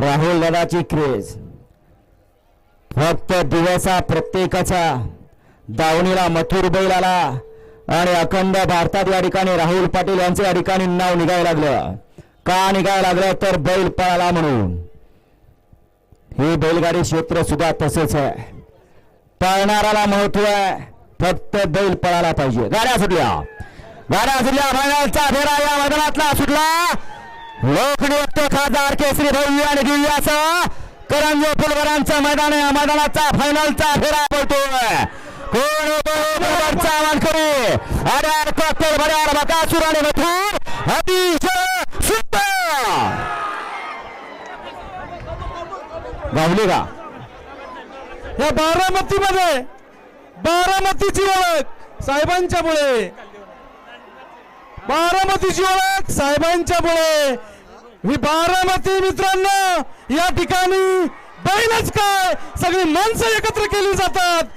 राहुल दादाची क्रेज. फक्त दिवसा प्रत्येकाचा दावणीला मथुर बैल आला आणि अखंड भारतात या ठिकाणी राहुल पाटील यांचं या ठिकाणी नाव निघायला लागलं. का निघायला लागलं? तर बैल पळाला म्हणून. ही बैलगाडी क्षेत्र सुद्धा तसेच आहे. पळणाराला महत्त्व आहे. फक्त बैल पळायला पाहिजे. गाड्या सुटल्या. गाड्या सुटल्या. फायनलचा फेरा या मैदानातला सुटला. लोकनियुक्त खासदार केसरी भाऊ आणि दिव्यासह करंजे फुलवरांचं मैदान आहे. या मैदानाचा फायनलचा फेरा पडतोय. कोण बरोबरचा करू अड्यार कॉकटेल भड्यार बकासूर आणि मथुर. अतिशय सुंदर. गावली का? या बारामतीमध्ये बारामतीची ओळख साहेबांच्या मुळे बारामतीची ओळख साहेबांच्या पुढे. ही बारामती मित्रांनो या ठिकाणी बैलच काय? सगळी माणसं एकत्र केली जातात.